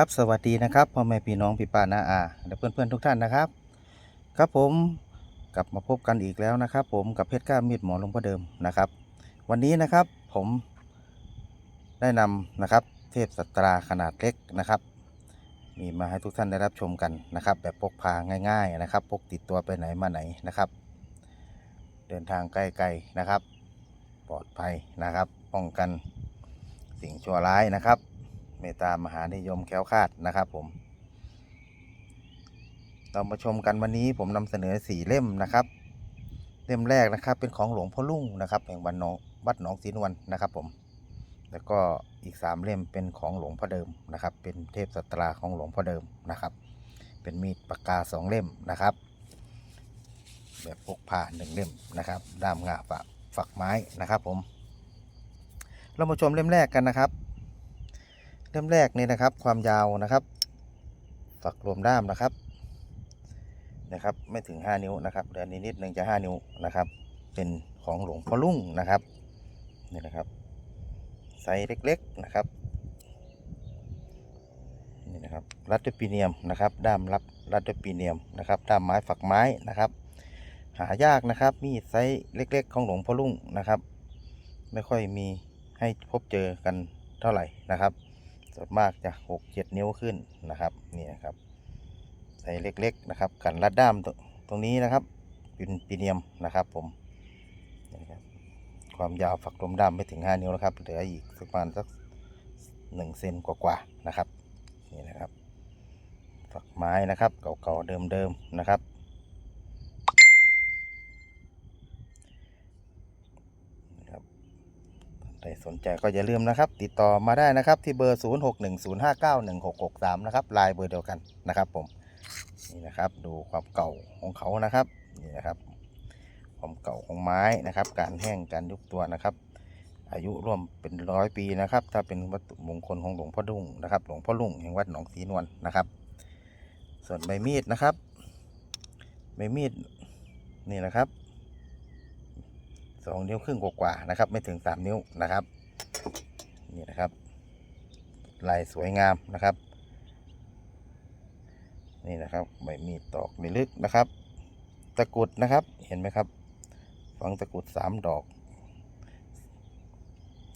ครับสวัสดีนะครับพ่อแม่พี่น้องพี่ป้าน้าอาและเพื่อนๆทุกท่านนะครับ ครับผมกลับมาพบกันอีกแล้วนะครับ ผมกับเพชรก้ามีดหมอหลวงพ่อเดิมนะครับ วันนี้นะครับผมได้นำนะครับ เทพสัตราขนาดเล็กนะครับ มีมาให้ทุกท่านได้รับชมกันนะครับ แบบพกพาง่ายๆนะครับพกติดตัวไปไหนมาไหนนะครับ เดินทางไกล้ๆนะครับ ปลอดภัยนะครับ ป้องกันสิ่งชั่วร้ายนะครับ เมตตามหานิยมแคล้วคลาดนะครับผม เรามาชมกันวันนี้ผมนำเสนอสี่เล่มนะครับ เล่มแรกนะครับเป็นของหลวงพ่อลุ่งนะครับแห่งวัดหนองวัดหนองศรีนวลนะครับผม แล้วก็อีกสามเล่มเป็นของหลวงพ่อเดิมนะครับ เป็นเทพสตราของหลวงพ่อเดิมนะครับ เป็นมีดปากกาสองเล่มนะครับ แบบพกพาหนึ่งเล่มนะครับด้ามงาฝักฝักไม้นะครับผม เรามาชมเล่มแรกกันนะครับ เล่มแรกนี่นะครับ ความยาวนะครับ ฝักรวมด้ามนะครับ นะครับ ไม่ถึง 5 นิ้วนะครับเดือนนิดหนึ่งจะ 5 นิ้วนะครับ เป็นของหลวงพ่อลุ่งนะครับนี่นะครับไซส์เล็กๆนะครับนี่นะครับรัตเตปีเนียมนะครับ ด้ามรับรัตเตปีเนียมนะครับ ด้ามไม้ฝักไม้นะครับ หายากนะครับ มีไซส์เล็ก ๆ ของหลวงพ่อลุ่งนะครับ ไม่ค่อยมีให้พบเจอกันเท่าไหร่นะครับ ส่วนมากจะหกเจ็ดนิ้วขึ้นนะครับนี่นะครับใส่เล็กๆนะครับ กันรัดด้ามตรงตรงนี้นะครับเป็นปีเนียมนะครับผมนี่นะครับความยาวฝักลมด้ามไม่ถึง 5 นิ้วนะครับเหลืออีกประมาณสักหนึ่งเซนกว่าๆนะครับนี่นะครับฝักไม้นะครับเก่าๆเดิมๆนะครับ ครสนใจก็อย่าลืมนะครับ ติดต่อมาได้นะครับที่เบอร์ 0610591663 นะครับลน์เบอร์เดียวกันนะครับผมนี่นะครับดูความเก่าของเขานะครับนี่นะครับความเก่าของไม้นะครับ การแห้งการยุบตัวนะครับ อายุร่วมเป็นร้อยปีนะครับ ถ้าเป็นวัตถุมงคลของหลวงพ่อดุ้งนะครับ หลวงพ่อลุ่งแห่งวัดหนองศรีนวลนะครับ ส่วนใบมีดนะครับใบมีดนี่นะครับ สองนิ้วครึ่งกว่าๆนะครับ ไม่ถึงสามนิ้วนะครับ นี่นะครับลายสวยงามนะครับ นี่นะครับใบมีดตอกในลึกนะครับ ตะกรุดนะครับเห็นไหมครับ ฝังตะกรุดสามดอก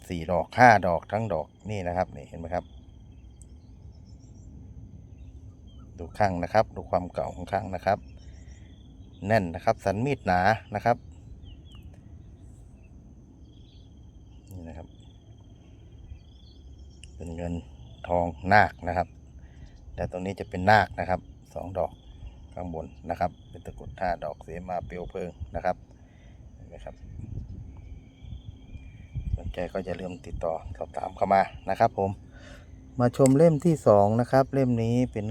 สี่ดอกห้าดอกทั้งดอกนี่นะครับนี่เห็นไหมครับ ดูข้างนะครับ ดูความเก่าของข้างนะครับ แน่นนะครับ สันมีดหนานะครับ นี่นะครับ เป็นเงินทองนาคนะครับ แต่ตรงนี้จะเป็นนาคนะครับสองดอกข้างบนนะครับ เป็นตะกุดห้าดอกเสมาเปลวเพิงนะครับเห็นไหมครับสนใจก็อย่าลืมติดต่อสอบถามเข้ามานะครับผมมาชมเล่มที่สองนะครับ เล่มนี้เป็น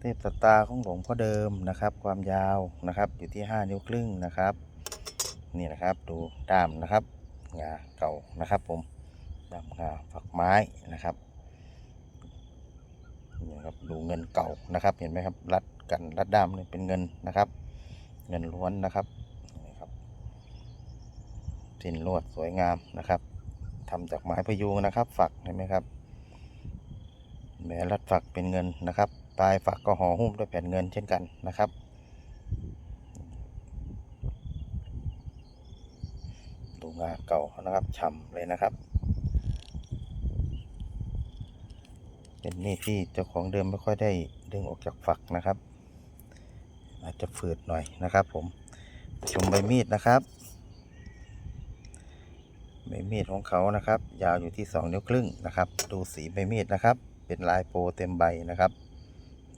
เทพสตาของหลวงพ่อเดิมนะครับ ความยาวนะครับ อยู่ที่ห้านิ้วครึ่งนะครับ นี่นะครับดูด้ามนะครับ งาเก่านะครับ ผมดำงาฝักไม้นะครับนี่ครับดูเงินเก่านะครับ เห็นไหมครับรัดกันรัดด้ามนี่เป็นเงินนะครับ เงินล้วนนะครับนี่ครับสินลวดสวยงามนะครับทำจากไม้พยุงนะครับ ฝักเห็นไหมครับแม้รัดฝักเป็นเงินนะครับปลายฝักก็ห่อหุ้มด้วยแผ่นเงินเช่นกันนะครับ ดูงาเก่านะครับฉ่ำเลยนะครับ เป็นมีดที่เจ้าของเดิมไม่ค่อยได้ดึงออกจากฝักนะครับ อาจจะฝืดหน่อยนะครับ ผมชมใบมีดนะครับใบมีดของเขานะครับ ยาวอยู่ที่สองนิ้วครึ่งนะครับ ดูสีใบมีดนะครับ เป็นลายโปรเต็มใบนะครับ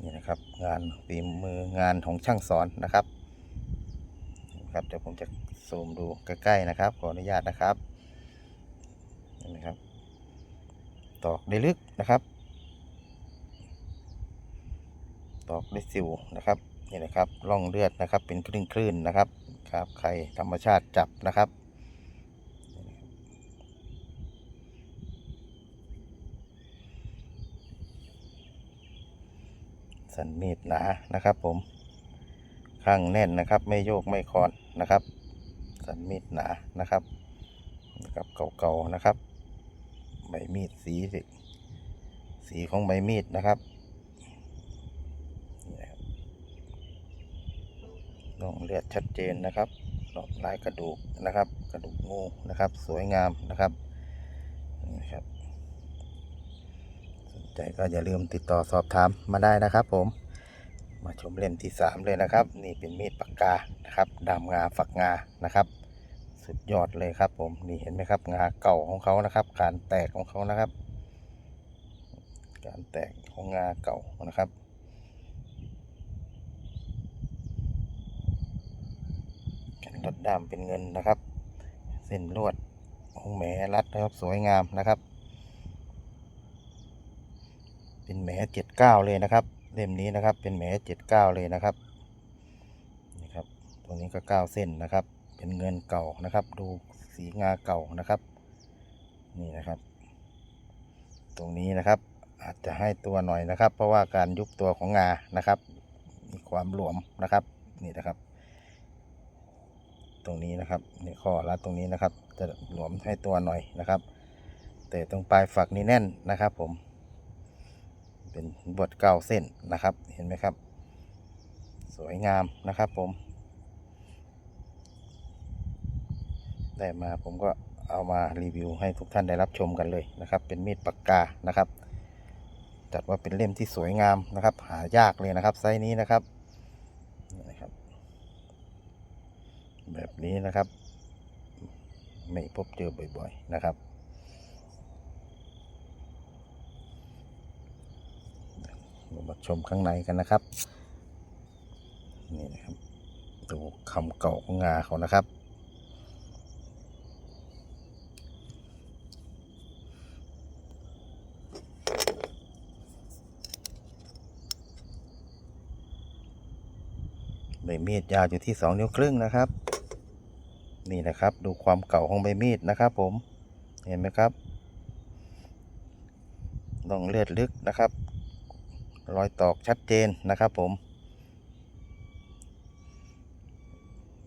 นี่นะครับงานฝีมืองานของช่างสอนนะครับครับเดี๋ยวผมจะ ซูมดูใกล้ๆนะครับ ขออนุญาตนะครับนี่นะครับ ตอกได้ลึกนะครับ ตอกได้สิวนะครับนี่นะครับร่องเลือดนะครับ เป็นคลื่นคลื่นนะครับ ครับใครธรรมชาติจับนะครับสันมีดหนานะครับผม ข้างแน่นนะครับ ไม่โยกไม่คลอนนะครับ สันมีดหนานะครับนะครับเก่าๆนะครับ ใบมีดสีสีของใบมีดนะครับนี่ครับร่องเลือดชัดเจนนะครับรองลายกระดูกนะครับ กระดูกงูนะครับ สวยงามนะครับนี่นะครับ สนใจก็อย่าลืมติดต่อสอบถามมาได้นะครับ ผม มาชมเล่มที่สามเลยนะครับ นี่เป็นมีดปากกานะครับดามงาฝักงานะครับ สุดยอดเลยครับ ผมนี่เห็นไหมครับงาเก่าของเขานะครับ การแตกของเขานะครับ การแตกของงาเก่านะครับกันรถดำเป็นเงินนะครับ เส้นลวดของแหมรัดนะครับสวยงามนะครับ เป็นแหมเจ็ดเก้าเลยนะครับ เล่มนี้นะครับเป็นแหมเจ็ดเก้าเลยนะครับนี่ครับตัวนี้ก็เก้าเส้นนะครับ เป็นเงินเก่านะครับ ดูสีงาเก่านะครับ นี่นะครับ ตรงนี้นะครับ อาจจะให้ตัวหน่อยนะครับ เพราะว่าการยุบตัวของงานะครับ มีความหลวมนะครับ นี่นะครับ ตรงนี้นะครับนี่ข้อรัดตรงนี้นะครับ จะหลวมให้ตัวหน่อยนะครับ แต่ตรงปลายฝักนี่แน่นนะครับ ผม เป็นบทเก้าเส้นนะครับ เห็นไหมครับ สวยงามนะครับผม ได้มาผมก็เอามารีวิวให้ทุกท่านได้รับชมกันเลยนะครับ เป็นมีดปากกานะครับ จัดว่าเป็นเล่มที่สวยงามนะครับ หายากเลยนะครับไซส์นี้นะครับนะครับ แบบนี้นะครับ ไม่พบเจอบ่อยๆนะครับเรามาชมข้างในกันนะครับ นี่นะครับ ดูคำเก่าของงาเขานะครับ มีดยาวอยู่ที่สองนิ้วครึ่งนะครับ นี่นะครับ ดูความเก่าของใบมีดนะครับ ผม เห็นไหมครับร่องเลือดลึกนะครับ รอยตอกชัดเจนนะครับ ผม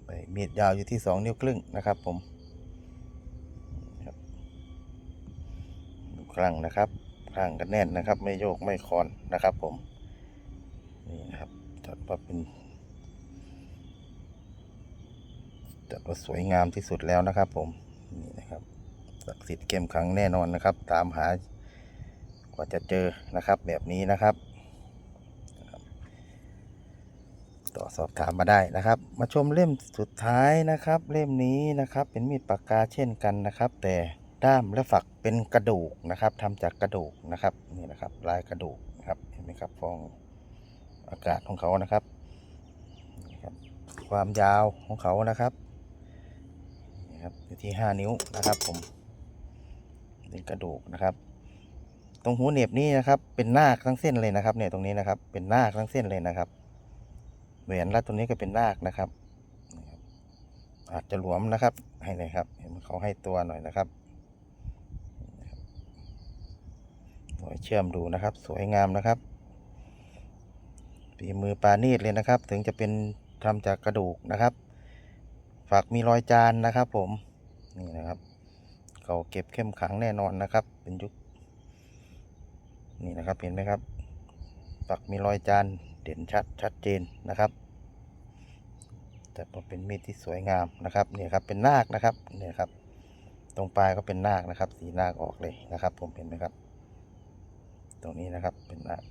ใบมีดยาวอยู่ที่สองนิ้วครึ่งนะครับ ผมครับดูครั้งนะครับครั้งกันแน่นนะครับ ไม่โยกไม่คลอนนะครับ ผม นี่นะครับจัดว่าเป็น จัดว่าสวยงามที่สุดแล้วนะครับ ผมนี่นะครับศักดิ์สิทธิ์เข้มขังแน่นอนนะครับ ตามหากว่าจะเจอนะครับ แบบนี้นะครับ ต่อสอบถามมาได้นะครับ มาชมเล่มสุดท้ายนะครับ เล่มนี้นะครับ เป็นมีดปากกาเช่นกันนะครับ แต่ด้ามและฝักเป็นกระดูกนะครับทำจากกระดูกนะครับนี่นะครับลายกระดูกนะครับเห็นไหมครับฟองอากาศของเขานะครับ ความยาวของเขานะครับ ครับอยู่ที่ห้านิ้วนะครับผมเป็นกระดูกนะครับ ตรงหูเหน็บนี่นะครับ เป็นหนาทั้งเส้นเลยนะครับ เนี่ยตรงนี้นะครับ เป็นหนาทั้งเส้นเลยนะครับแหวนรัดตรงนี้ก็เป็นนาคนะครับ อาจจะหลวมนะครับ ให้เลยครับ เห็นเขาให้ตัวหน่อยนะครับหน่อยเชื่อมดูนะครับ สวยงามนะครับฝีมือปานีดเลยนะครับ ถึงจะเป็นทำจากกระดูกนะครับ ฝากมีรอยจานนะครับ ผมนี่นะครับเขาเก็บเข้มขังแน่นอนนะครับ เป็นยุคนี่นะครับเห็นไหมครับฝักมีรอยจานเด่นชัดชัดเจนนะครับแต่พอเป็นมีดที่สวยงามนะครับเนี่ยครับเป็นนาคนะครับเนี่ยครับ ตรงปลายก็เป็นนาคนะครับ สีนาคออกเลยนะครับ ผมเห็นไหมครับ ตรงนี้นะครับเป็นนาค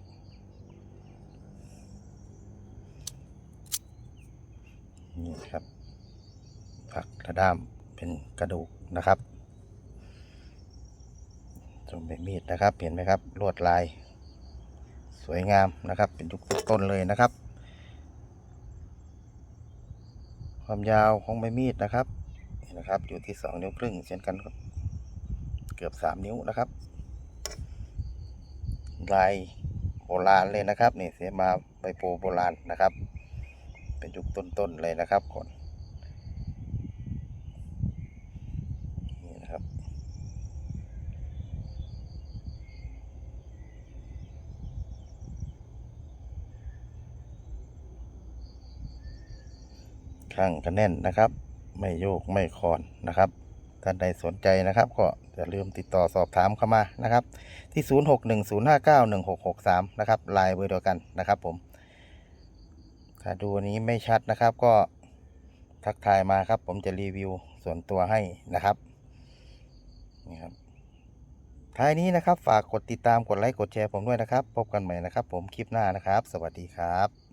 นี่ครับ ระด้ามเป็นกระดูกนะครับตรงใบมีดนะครับ เห็นไหมครับลวดลาย สวยงามนะครับ เป็นยุคต้นเลยนะครับ ความยาวของใบมีดนะครับนี่นะครับอยู่ที่สองนิ้วครึ่งเช่นกันเกือบสามนิ้วนะครับ ลายโบราณเลยนะครับนี่เสียมาใบโพโบราณนะครับ เป็นยุคต้นๆเลยนะครับก่อนนะครับ ข้างกันแน่นนะครับ ไม่โยกไม่คลอนนะครับท่านใดสนใจนะครับ ก็อย่าลืมติดต่อสอบถามเข้ามานะครับ ที่ 0610591663 นะครับไลน์เบอร์เดียวกันนะครับผม ถ้าดูนนี้ไม่ชัดนะครับ ก็ทักทายมาครับ ผมจะรีวิวส่วนตัวให้นะครับนี่ครับท้ายนี้นะครับ ฝากกดติดตามกดไลค์กดแชร์ผมด้วยนะครับ พบกันใหม่นะครับ ผมคลิปหน้านะครับ สวัสดีครับ